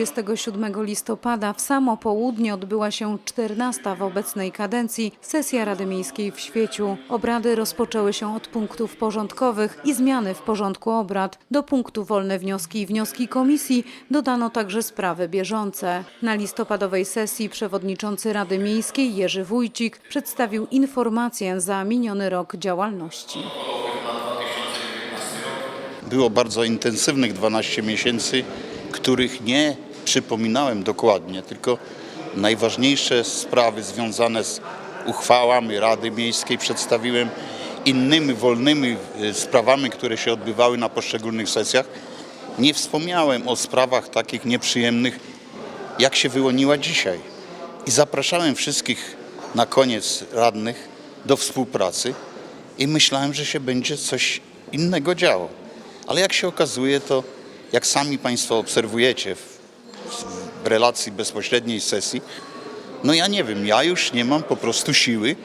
27 listopada w samo południe odbyła się 14 w obecnej kadencji sesja Rady Miejskiej w Świeciu. Obrady rozpoczęły się od punktów porządkowych i zmiany w porządku obrad. Do punktu wolne wnioski i wnioski komisji dodano także sprawy bieżące. Na listopadowej sesji przewodniczący Rady Miejskiej Jerzy Wójcik przedstawił informację za miniony rok działalności. Było bardzo intensywnych 12 miesięcy, których nie przypominałem dokładnie, tylko najważniejsze sprawy związane z uchwałami Rady Miejskiej przedstawiłem, innymi wolnymi e, sprawami, które się odbywały na poszczególnych sesjach. Nie wspomniałem o sprawach takich nieprzyjemnych, jak się wyłoniła dzisiaj. I zapraszałem wszystkich na koniec radnych do współpracy i myślałem, że się będzie coś innego działo. Ale jak się okazuje, to jak sami Państwo obserwujecie w, relacji bezpośredniej sesji, no ja nie wiem, ja już nie mam po prostu siły,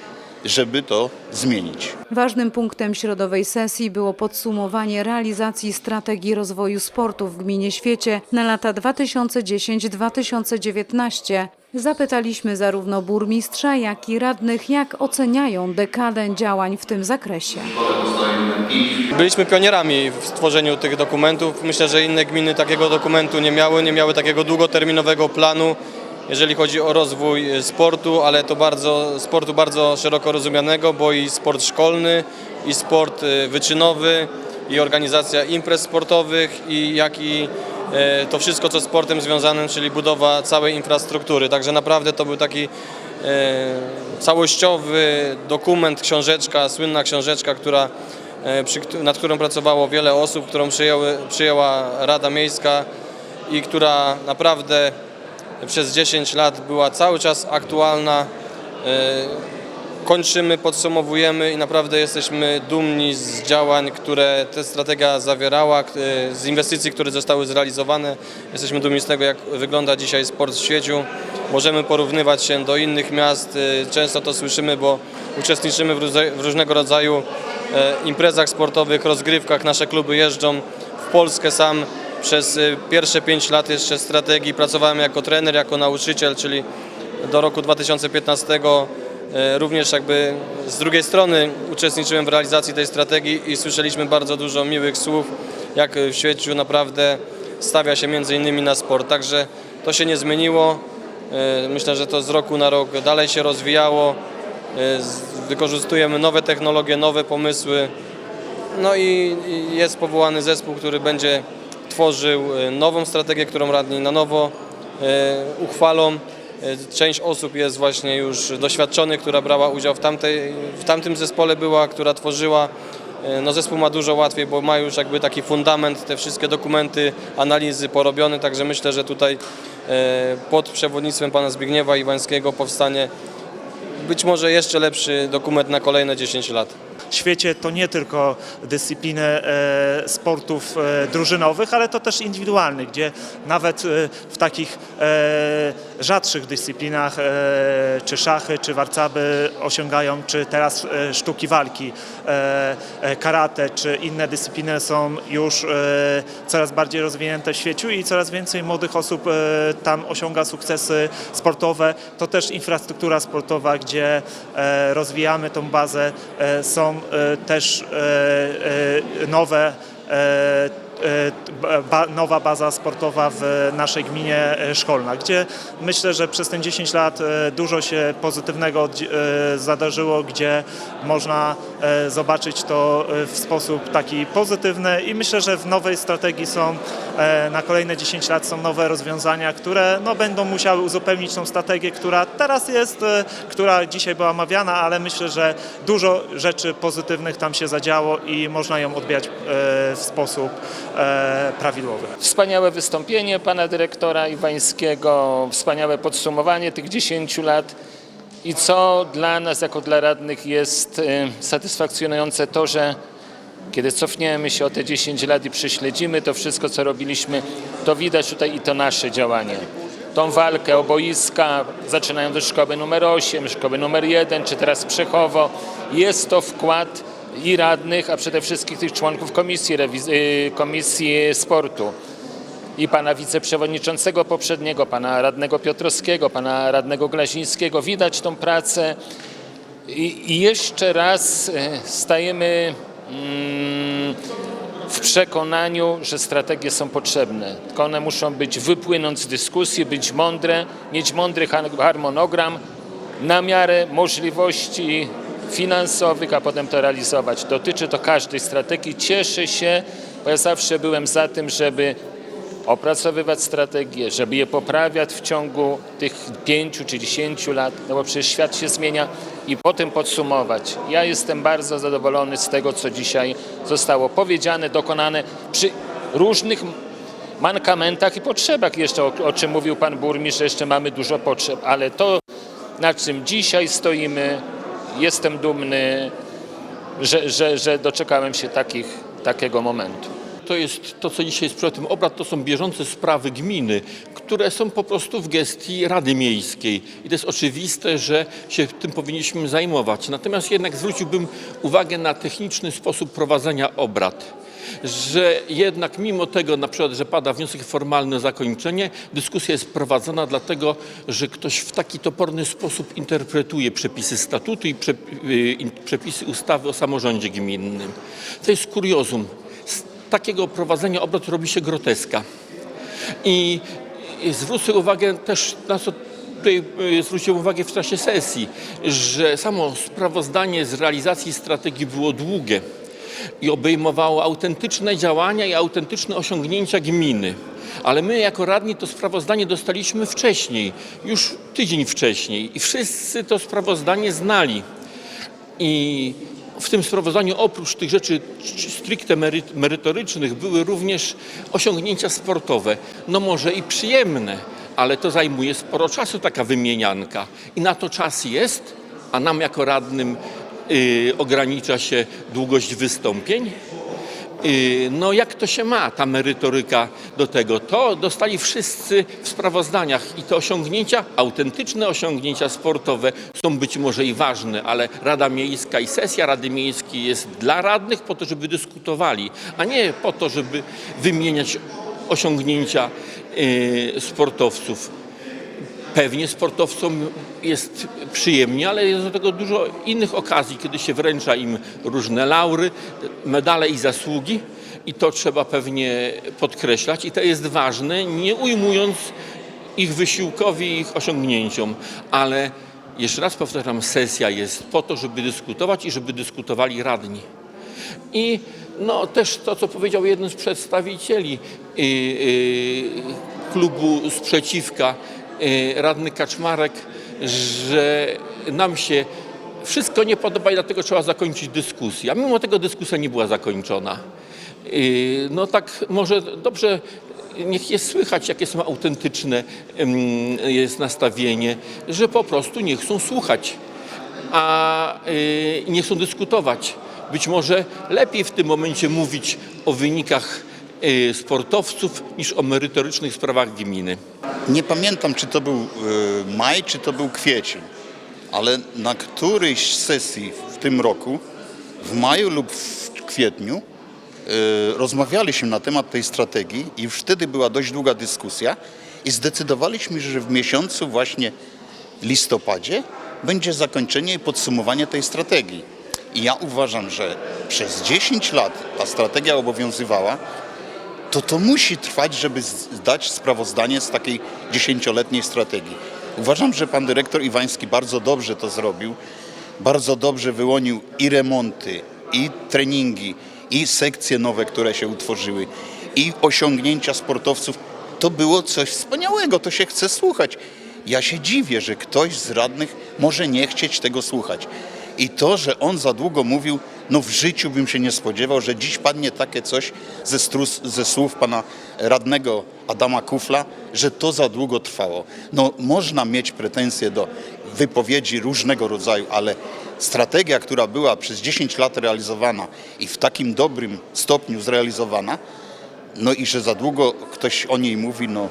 żeby to zmienić. Ważnym punktem środowej sesji było podsumowanie realizacji strategii rozwoju sportu w gminie Świecie na lata 2010-2019. Zapytaliśmy zarówno burmistrza, jak i radnych, jak oceniają dekadę działań w tym zakresie. Byliśmy pionierami w tworzeniu tych dokumentów. Myślę, że inne gminy takiego dokumentu nie miały, nie miały takiego długoterminowego planu, jeżeli chodzi o rozwój sportu, ale to bardzo, sportu bardzo szeroko rozumianego, bo i sport szkolny, i sport e, wyczynowy, i organizacja imprez sportowych, i jak i to wszystko, co z sportem związanym, czyli budowa całej infrastruktury. Także naprawdę to był taki e, całościowy dokument, książeczka, słynna książeczka, która e, nad którą pracowało wiele osób, którą przyjęły, przyjęła Rada Miejska i która naprawdę przez 10 lat była cały czas aktualna. Kończymy, podsumowujemy i naprawdę jesteśmy dumni z działań, które ta strategia zawierała, z inwestycji, które zostały zrealizowane. Jesteśmy dumni z tego, jak wygląda dzisiaj sport w świeciu. Możemy porównywać się do innych miast. e, Często to słyszymy, bo uczestniczymy w różne- w różnego rodzaju e, imprezach sportowych, rozgrywkach. Nasze kluby jeżdżą w Polskę sam. Przez e, pierwsze 5 lat jeszcze strategii pracowałem jako trener, jako nauczyciel, czyli do roku 2015 e, również jakby z drugiej strony uczestniczyłem w realizacji tej strategii i słyszeliśmy bardzo dużo miłych słów, jak w świecie naprawdę stawia się między innymi na sport. Także to się nie zmieniło. E, Myślę, że to z roku na rok dalej się rozwijało. E, Wykorzystujemy nowe technologie, nowe pomysły. No i jest powołany zespół, który będzie tworzył e, nową strategię, którą radni na nowo e, uchwalą. E, Część osób jest właśnie już doświadczonych, która brała udział w, tamtej, w tamtym zespole była, która tworzyła. E, No zespół ma dużo łatwiej, bo ma już jakby taki fundament, te wszystkie dokumenty, analizy porobione, także myślę, że tutaj e, pod przewodnictwem pana Zbigniewa Iwańskiego powstanie być może jeszcze lepszy dokument na kolejne 10 lat. Świecie to nie tylko dyscypliny e, sportów e, drużynowych, ale to też indywidualnych, gdzie nawet e, w takich rzadszych dyscyplinach, czy szachy, czy warcaby osiągają, czy teraz sztuki walki, karate, czy inne dyscypliny są już coraz bardziej rozwinięte w świecie i coraz więcej młodych osób tam osiąga sukcesy sportowe. To też infrastruktura sportowa, gdzie rozwijamy tą bazę. Są e, też e, e, nowe ba, nowa baza sportowa w naszej gminie e, Szkolna, gdzie myślę, że przez ten 10 lat e, dużo się pozytywnego e, zadarzyło, gdzie można e, zobaczyć to e, w sposób taki pozytywny i myślę, że w nowej strategii są e, na kolejne 10 lat są nowe rozwiązania, które no, będą musiały uzupełnić tą strategię, która teraz jest, e, która dzisiaj była omawiana, ale myślę, że dużo rzeczy pozytywnych tam się zadziało i można ją odbierać e, w sposób e, prawidłowy. Wspaniałe wystąpienie pana dyrektora Iwańskiego, wspaniałe podsumowanie tych 10 lat. I co dla nas, jako dla radnych, jest e, satysfakcjonujące, to, że kiedy cofniemy się o te 10 lat i prześledzimy to wszystko, co robiliśmy, to widać tutaj i to nasze działanie. Tą walkę o boiska, zaczynając od szkoły numer 8, szkoły numer 1, czy teraz Przechowo, jest to wkład i radnych, a przede wszystkim tych członków komisji, y, komisji sportu. i pana wiceprzewodniczącego poprzedniego, pana radnego Piotrowskiego, pana radnego Glazińskiego. Widać tą pracę i, jeszcze raz e, stajemy mm, w przekonaniu, że strategie są potrzebne. Tylko one muszą być wypłynąć z dyskusji, być mądre, mieć mądry har- harmonogram na miarę możliwości finansowych, a potem to realizować. Dotyczy to każdej strategii. Cieszę się, bo ja zawsze byłem za tym, żeby opracowywać strategie, żeby je poprawiać w ciągu tych pięciu czy dziesięciu lat, no bo przecież świat się zmienia i potem podsumować. Ja jestem bardzo zadowolony z tego, co dzisiaj zostało powiedziane, dokonane przy różnych mankamentach i potrzebach jeszcze, o, o czym mówił pan burmistrz, jeszcze mamy dużo potrzeb, ale to, na czym dzisiaj stoimy, jestem dumny, że, że, że doczekałem się takich, takiego momentu. To jest to, co dzisiaj jest przedmiotem obrad, to są bieżące sprawy gminy, które są po prostu w gestii Rady Miejskiej. I to jest oczywiste, że się tym powinniśmy zajmować. Natomiast jednak zwróciłbym uwagę na techniczny sposób prowadzenia obrad. Że jednak mimo tego, na przykład, że pada wniosek formalny o zakończenie, dyskusja jest prowadzona dlatego, że ktoś w taki toporny sposób interpretuje przepisy statutu i y, przepisy ustawy o samorządzie gminnym. To jest kuriozum z takiego prowadzenia obrad robi się groteska. I i zwrócę uwagę też na co tutaj y, zwróciłem uwagę w czasie sesji, że samo sprawozdanie z realizacji strategii było długie i obejmowało autentyczne działania i autentyczne osiągnięcia gminy. Ale my jako radni to sprawozdanie dostaliśmy wcześniej, już tydzień wcześniej i wszyscy to sprawozdanie znali. I w tym sprawozdaniu oprócz tych rzeczy stricte mery- merytorycznych były również osiągnięcia sportowe. No może i przyjemne, ale to zajmuje sporo czasu taka wymienianka. I na to czas jest, a nam jako radnym ogranicza się długość wystąpień. Y, No jak to się ma, ta merytoryka do tego? To dostali wszyscy w sprawozdaniach i te osiągnięcia, autentyczne osiągnięcia sportowe są być może i ważne, ale Rada Miejska i sesja Rady Miejskiej jest dla radnych po to, żeby dyskutowali, a nie po to, żeby wymieniać osiągnięcia y, sportowców. Pewnie sportowcom jest przyjemnie, ale jest do tego dużo innych okazji, kiedy się wręcza im różne laury, medale i zasługi. I to trzeba pewnie podkreślać. I to jest ważne, nie ujmując ich wysiłkowi ich osiągnięciom, ale jeszcze raz powtarzam, sesja jest po to, żeby dyskutować i żeby dyskutowali radni. I no, też to, co powiedział jeden z przedstawicieli y, y, klubu Sprzeciwka, radny Kaczmarek, że nam się wszystko nie podoba i dlatego trzeba zakończyć dyskusję. A mimo tego dyskusja nie była zakończona. Y, No tak może dobrze niech jest słychać, jakie są autentyczne jest nastawienie, że po prostu nie chcą słuchać a y, nie chcą dyskutować. Być może lepiej w tym momencie mówić o wynikach y, sportowców niż o merytorycznych sprawach gminy. Nie pamiętam, czy to był y, maj, czy to był kwiecień, ale na którejś sesji w tym roku, w maju lub w kwietniu, y, rozmawialiśmy na temat tej strategii i już wtedy była dość długa dyskusja i zdecydowaliśmy, że w miesiącu właśnie listopadzie będzie zakończenie i podsumowanie tej strategii. I ja uważam, że przez 10 lat ta strategia obowiązywała, to to musi trwać, żeby zdać sprawozdanie z takiej dziesięcioletniej strategii. Uważam, że pan dyrektor Iwański bardzo dobrze to zrobił. Bardzo dobrze wyłonił i remonty, i treningi, i sekcje nowe, które się utworzyły, i osiągnięcia sportowców. To było coś wspaniałego, to się chce słuchać. Ja się dziwię, że ktoś z radnych może nie chcieć tego słuchać. I to, że on za długo mówił, no w życiu bym się nie spodziewał, że dziś padnie takie coś ze, strus, ze słów pana radnego Adama Kufla, że to za długo trwało. No można mieć pretensje do wypowiedzi różnego rodzaju, ale strategia, która była przez 10 lat realizowana i w takim dobrym stopniu zrealizowana, no i że za długo ktoś o niej mówi, no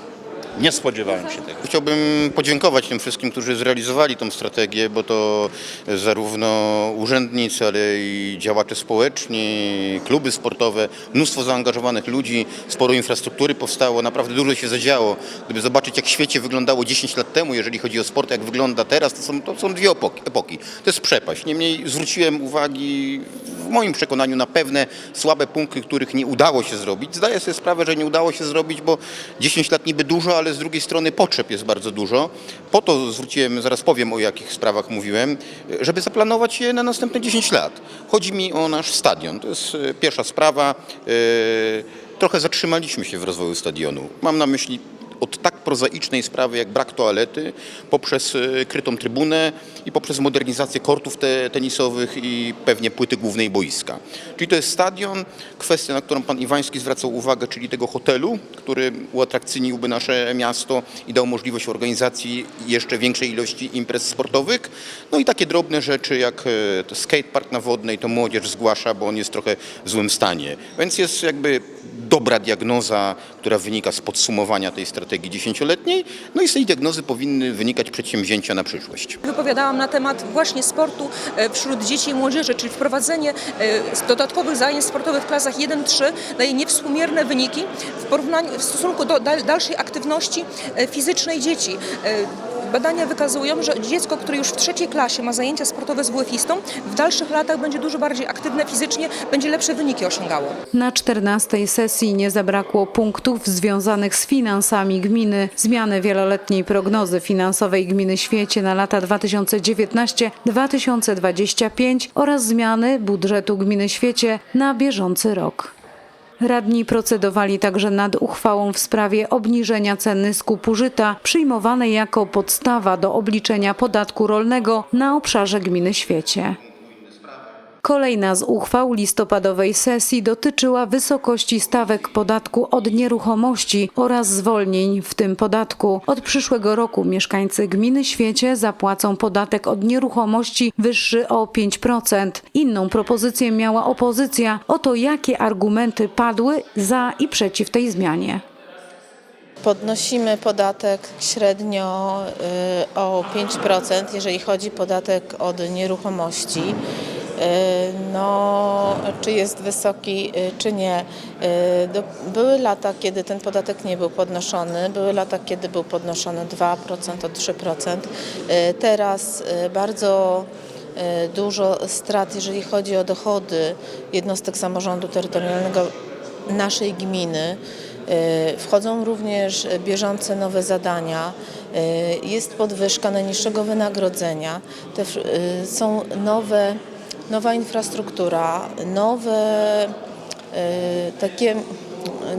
Nie spodziewałem się tego. Chciałbym podziękować tym wszystkim, którzy zrealizowali tą strategię, bo to zarówno urzędnicy, ale i działacze społeczni, kluby sportowe, mnóstwo zaangażowanych ludzi, sporo infrastruktury powstało, naprawdę dużo się zadziało. Gdyby zobaczyć, jak w świecie wyglądało 10 lat temu, jeżeli chodzi o sport, jak wygląda teraz, to są, to są dwie epoki. To jest przepaść. Niemniej zwróciłem uwagi w moim przekonaniu na pewne słabe punkty, których nie udało się zrobić. Zdaję sobie sprawę, że nie udało się zrobić, bo 10 lat niby dużo, ale z drugiej strony potrzeb jest bardzo dużo. Po to zwróciłem, zaraz powiem o jakich sprawach mówiłem, żeby zaplanować je na następne 10 lat. Chodzi mi o nasz stadion. To jest e, pierwsza sprawa. E, Trochę zatrzymaliśmy się w rozwoju stadionu. Mam na myśli od tak prozaicznej sprawy jak brak toalety, poprzez e, krytą trybunę i poprzez modernizację kortów te, tenisowych i pewnie płyty głównej boiska. Czyli to jest stadion, kwestia, na którą pan Iwański zwracał uwagę, czyli tego hotelu, który uatrakcyjniłby nasze miasto i dał możliwość organizacji jeszcze większej ilości imprez sportowych. No i takie drobne rzeczy jak e, skatepark na Wodnej, to młodzież zgłasza, bo on jest trochę w złym stanie. Więc jest jakby dobra diagnoza, która wynika z podsumowania tej strategii dziesięcioletniej. No i z tej diagnozy powinny wynikać przedsięwzięcia na przyszłość. Wypowiadałam na temat właśnie sportu e, wśród dzieci i młodzieży, czyli wprowadzenie e, dodatkowych zajęć sportowych w klasach 1-3 daje niewspółmierne wyniki w porównaniu w stosunku do dal- dalszej aktywności e, fizycznej dzieci. Badania wykazują, że dziecko, które już w trzeciej klasie ma zajęcia sportowe z WF-istą, w dalszych latach będzie dużo bardziej aktywne fizycznie, będzie lepsze wyniki osiągało. Na 14 sesji nie zabrakło punktów związanych z finansami gminy, zmiany wieloletniej prognozy finansowej gminy Świecie na lata 2019-2025 oraz zmiany budżetu gminy Świecie na bieżący rok. Radni procedowali także nad uchwałą w sprawie obniżenia ceny skupu żyta, przyjmowanej jako podstawa do obliczenia podatku rolnego na obszarze gminy Świecie. Kolejna z uchwał listopadowej sesji dotyczyła wysokości stawek podatku od nieruchomości oraz zwolnień w tym podatku. Od przyszłego roku mieszkańcy gminy Świecie zapłacą podatek od nieruchomości wyższy o 5%. Inną propozycję miała opozycja. Oto jakie argumenty padły za i przeciw tej zmianie. Podnosimy podatek średnio y, o 5%, jeżeli chodzi podatek od nieruchomości. Y, No, czy jest wysoki, y, czy nie. Y, Były lata, kiedy ten podatek nie był podnoszony, były lata, kiedy był podnoszony 2%, o 3%. Y, Teraz bardzo dużo strat, jeżeli chodzi o dochody jednostek samorządu terytorialnego naszej gminy. Wchodzą również bieżące nowe zadania. Jest podwyżka najniższego wynagrodzenia. Są nowe, nowa infrastruktura, nowe y, takie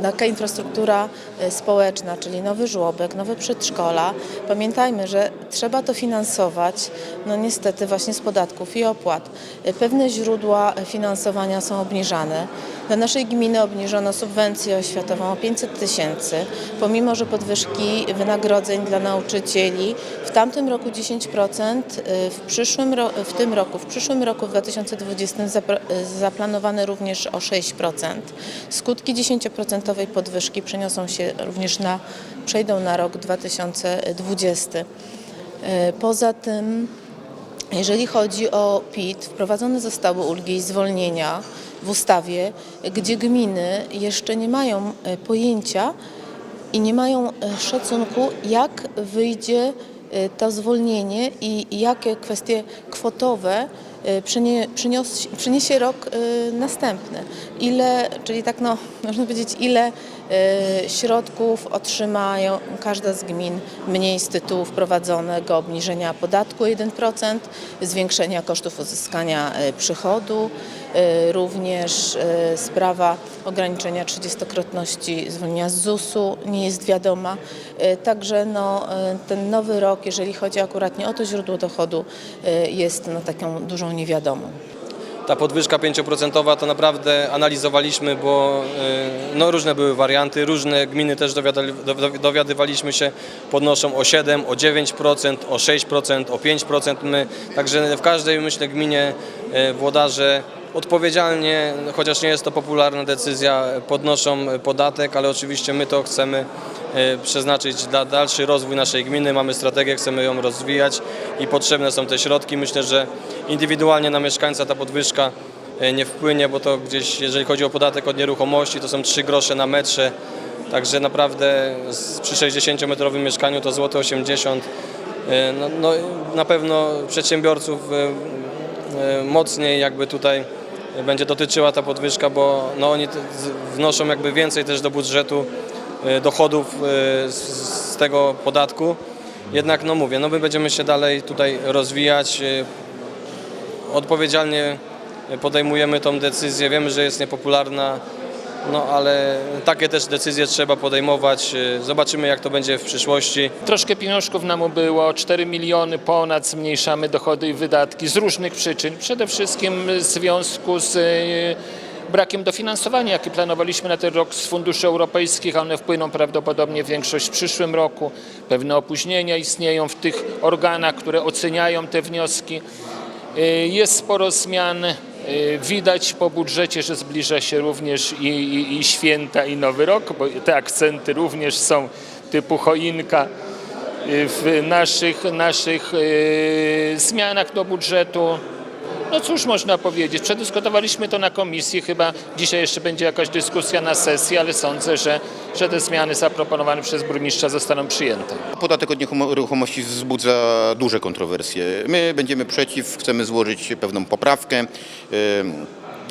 taka infrastruktura y, społeczna, czyli nowy żłobek, nowe przedszkola. Pamiętajmy, że trzeba to finansować, no niestety właśnie z podatków i opłat. Y, Pewne źródła finansowania są obniżane. Dla naszej gminy obniżono subwencję oświatową o 500 tysięcy, pomimo że podwyżki wynagrodzeń dla nauczycieli w tamtym roku 10%, y, w, przyszłym w tym roku, w przyszłym roku w 2020 zapra- y, zaplanowane również o 6%. Skutki 10% podwyżki przeniosą się również na, przejdą na rok 2020. Y, Poza tym jeżeli chodzi o PIT, wprowadzone zostały ulgi i zwolnienia w ustawie, gdzie gminy jeszcze nie mają e, pojęcia i nie mają e, szacunku, jak wyjdzie e, to zwolnienie i jakie kwestie kwotowe przyniesie rok następny. Ile, czyli tak no, można powiedzieć, ile środków otrzymają każda z gmin mniej z tytułu wprowadzonego obniżenia podatku o 1%, zwiększenia kosztów uzyskania e, przychodu, e, również sprawa ograniczenia 30-krotności zwolnienia z ZUS-u nie jest wiadoma. Także no, ten nowy rok, jeżeli chodzi akurat nie o to źródło dochodu, jest no, taką dużą niewiadomą. Ta podwyżka 5% to naprawdę analizowaliśmy, bo y, no, różne były warianty, różne gminy też dowiadywaliśmy się, podnoszą o 7, o 9%, o 6%, o 5%. My, także w każdej myślę gminie y, włodarze odpowiedzialnie, chociaż nie jest to popularna decyzja, podnoszą podatek, ale oczywiście my to chcemy e, przeznaczyć na dalszy rozwój naszej gminy. Mamy strategię, chcemy ją rozwijać i potrzebne są te środki. Myślę, że indywidualnie na mieszkańca ta podwyżka e, nie wpłynie, bo to gdzieś, jeżeli chodzi o podatek od nieruchomości, to są 3 grosze na metrze. Także naprawdę przy 60-metrowym mieszkaniu to złote 80. E, No, no, na pewno przedsiębiorców e, mocniej jakby tutaj będzie dotyczyła ta podwyżka, bo no, oni wnoszą jakby więcej też do budżetu e, dochodów e, z, tego podatku. Jednak no mówię, no my będziemy się dalej tutaj rozwijać. e, Odpowiedzialnie podejmujemy tą decyzję. Wiemy, że jest niepopularna, no ale takie też decyzje trzeba podejmować. E, Zobaczymy jak to będzie w przyszłości. Troszkę pieniążków nam ubyło, 4 miliony ponad zmniejszamy dochody i wydatki z różnych przyczyn. Przede wszystkim w związku z e, brakiem dofinansowania, jaki planowaliśmy na ten rok z funduszy europejskich, a one wpłyną prawdopodobnie większość w przyszłym roku. Pewne opóźnienia istnieją w tych organach, które oceniają te wnioski. E, Jest sporo zmian. E, Widać po budżecie, że zbliża się również i, i, i święta, i Nowy Rok, bo te akcenty również są typu choinka e, w naszych, naszych e, zmianach do budżetu. No cóż można powiedzieć, przedyskutowaliśmy to na komisji, chyba dzisiaj jeszcze będzie jakaś dyskusja na sesji, ale sądzę, że, że te zmiany zaproponowane przez burmistrza zostaną przyjęte. Podatek od nieruchomości wzbudza duże kontrowersje. My będziemy przeciw, chcemy złożyć pewną poprawkę.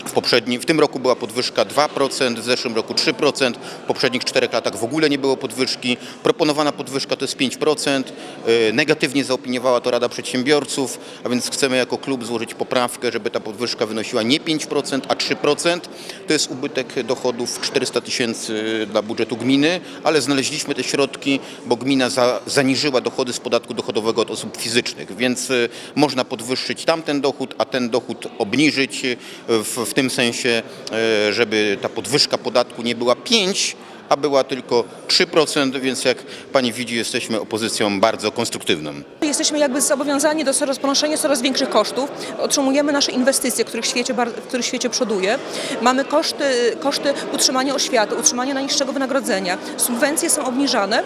W, poprzednim, w tym roku była podwyżka 2%, w zeszłym roku 3%, w poprzednich czterech latach w ogóle nie było podwyżki. Proponowana podwyżka to jest 5%. Yy, Negatywnie zaopiniowała to Rada Przedsiębiorców, a więc chcemy jako klub złożyć poprawkę, żeby ta podwyżka wynosiła nie 5%, a 3%. To jest ubytek dochodów 400 tysięcy dla budżetu gminy, ale znaleźliśmy te środki, bo gmina za, zaniżyła dochody z podatku dochodowego od osób fizycznych, więc y, można podwyższyć tamten dochód, a ten dochód obniżyć y, w, w tym sensie, y, żeby ta podwyżka podatku nie była 5, a była tylko 3%, więc jak pani widzi, jesteśmy opozycją bardzo konstruktywną. Jesteśmy jakby zobowiązani do coraz ponoszenia coraz większych kosztów. Otrzymujemy nasze inwestycje, których świecie, w których świecie przoduje. Mamy koszty, koszty utrzymania oświaty, utrzymania najniższego wynagrodzenia. Subwencje są obniżane,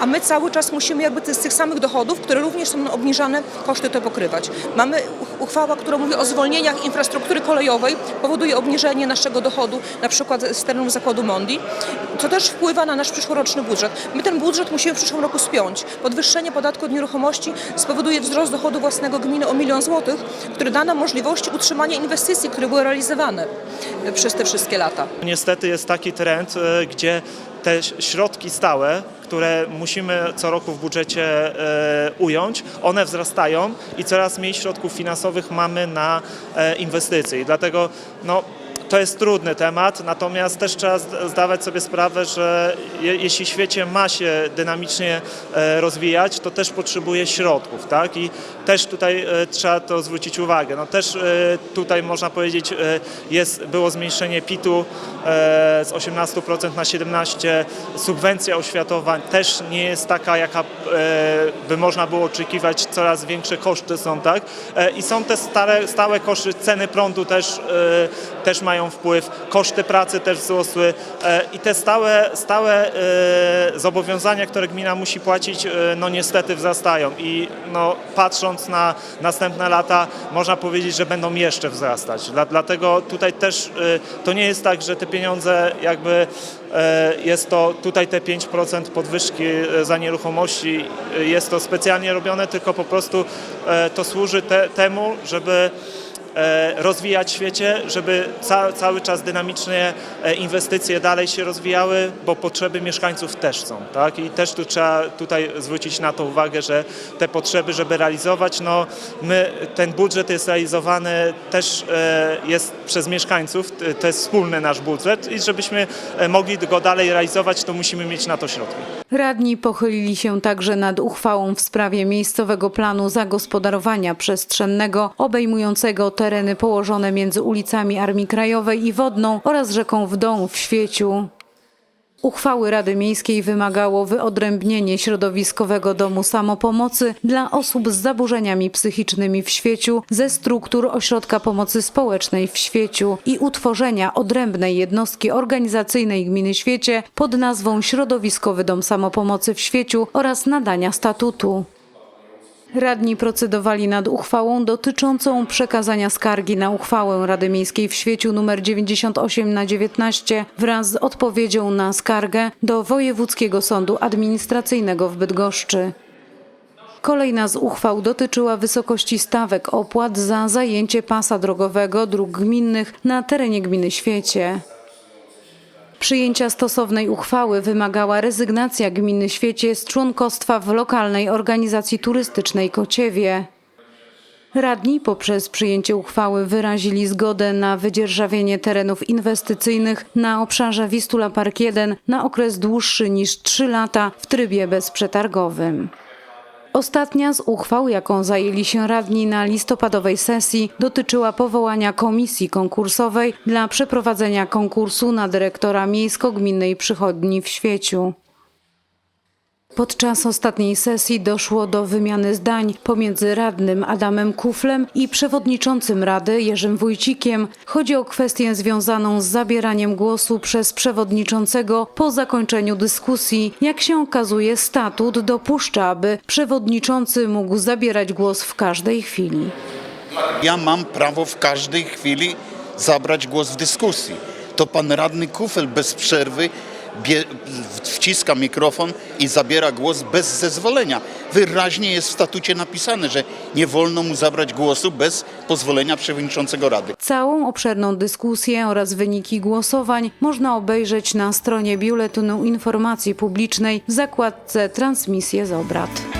a my cały czas musimy jakby z tych samych dochodów, które również są obniżane, koszty te pokrywać. Mamy uch- uchwała, która mówi o zwolnieniach infrastruktury kolejowej, powoduje obniżenie naszego dochodu, na przykład z terenów zakładu Mondi, co też wpływa na nasz przyszłoroczny budżet. My ten budżet musimy w przyszłym roku spiąć. Podwyższenie podatku od nieruchomości spowoduje wzrost dochodu własnego gminy o milion złotych, który da nam możliwość utrzymania inwestycji, które były realizowane e, przez te wszystkie lata. Niestety jest taki trend, e, gdzie te środki stałe, które musimy co roku w budżecie e, ująć, one wzrastają i coraz mniej środków finansowych mamy na inwestycje. I dlatego no, to jest trudny temat, natomiast też trzeba zd- zdawać sobie sprawę, że je, jeśli świecie ma się dynamicznie e, rozwijać, to też potrzebuje środków, tak? I też tutaj e, trzeba to zwrócić uwagę. No też e, tutaj można powiedzieć, jest, było zmniejszenie PIT-u z 18% na 17%. Subwencja oświatowa też nie jest taka, jaka by można było oczekiwać. Coraz większe koszty są, tak? I są te stare, stałe koszty, ceny prądu też, też mają wpływ, koszty pracy też wzrosły e, i te stałe, stałe e, zobowiązania, które gmina musi płacić, e, no niestety wzrastają i no, patrząc na następne lata można powiedzieć, że będą jeszcze wzrastać. Dla, dlatego tutaj też to nie jest tak, że te pieniądze jakby jest to tutaj te 5% podwyżki za nieruchomości, jest to specjalnie robione, tylko po prostu to służy te, temu, żeby rozwijać w świecie, żeby ca, cały czas dynamicznie e, inwestycje dalej się rozwijały, bo potrzeby mieszkańców też są. Tak? I też tu trzeba tutaj zwrócić na to uwagę, że te potrzeby, żeby realizować, no my, ten budżet jest realizowany też e, jest przez mieszkańców, to jest wspólny nasz budżet i żebyśmy e, mogli go dalej realizować, to musimy mieć na to środki. Radni pochylili się także nad uchwałą w sprawie miejscowego planu zagospodarowania przestrzennego obejmującego tereny położone między ulicami Armii Krajowej i Wodną oraz rzeką Wdą w Świeciu. Uchwały Rady Miejskiej wymagało wyodrębnienie środowiskowego domu samopomocy dla osób z zaburzeniami psychicznymi w świeciu ze struktur Ośrodka Pomocy Społecznej w świeciu i utworzenia odrębnej jednostki organizacyjnej gminy Świecie pod nazwą Środowiskowy Dom Samopomocy w świeciu oraz nadania statutu. Radni procedowali nad uchwałą dotyczącą przekazania skargi na uchwałę Rady Miejskiej w Świeciu nr 98 na 19 wraz z odpowiedzią na skargę do Wojewódzkiego Sądu Administracyjnego w Bydgoszczy. Kolejna z uchwał dotyczyła wysokości stawek opłat za zajęcie pasa drogowego dróg gminnych na terenie gminy Świecie. Przyjęcia stosownej uchwały wymagała rezygnacja gminy Świecie z członkostwa w lokalnej organizacji turystycznej Kociewie. Radni poprzez przyjęcie uchwały wyrazili zgodę na wydzierżawienie terenów inwestycyjnych na obszarze Wistula Park 1 na okres dłuższy niż 3 lata w trybie bezprzetargowym. Ostatnia z uchwał, jaką zajęli się radni na listopadowej sesji, dotyczyła powołania komisji konkursowej dla przeprowadzenia konkursu na dyrektora miejsko-gminnej przychodni w Świeciu. Podczas ostatniej sesji doszło do wymiany zdań pomiędzy radnym Adamem Kuflem i przewodniczącym Rady Jerzym Wójcikiem. Chodzi o kwestię związaną z zabieraniem głosu przez przewodniczącego po zakończeniu dyskusji. Jak się okazuje, statut dopuszcza, aby przewodniczący mógł zabierać głos w każdej chwili. Ja mam prawo w każdej chwili zabrać głos w dyskusji. To pan radny Kufel bez przerwy wciska mikrofon i zabiera głos bez zezwolenia. Wyraźnie jest w statucie napisane, że nie wolno mu zabrać głosu bez pozwolenia przewodniczącego rady. Całą obszerną dyskusję oraz wyniki głosowań można obejrzeć na stronie Biuletynu Informacji Publicznej w zakładce Transmisje z obrad.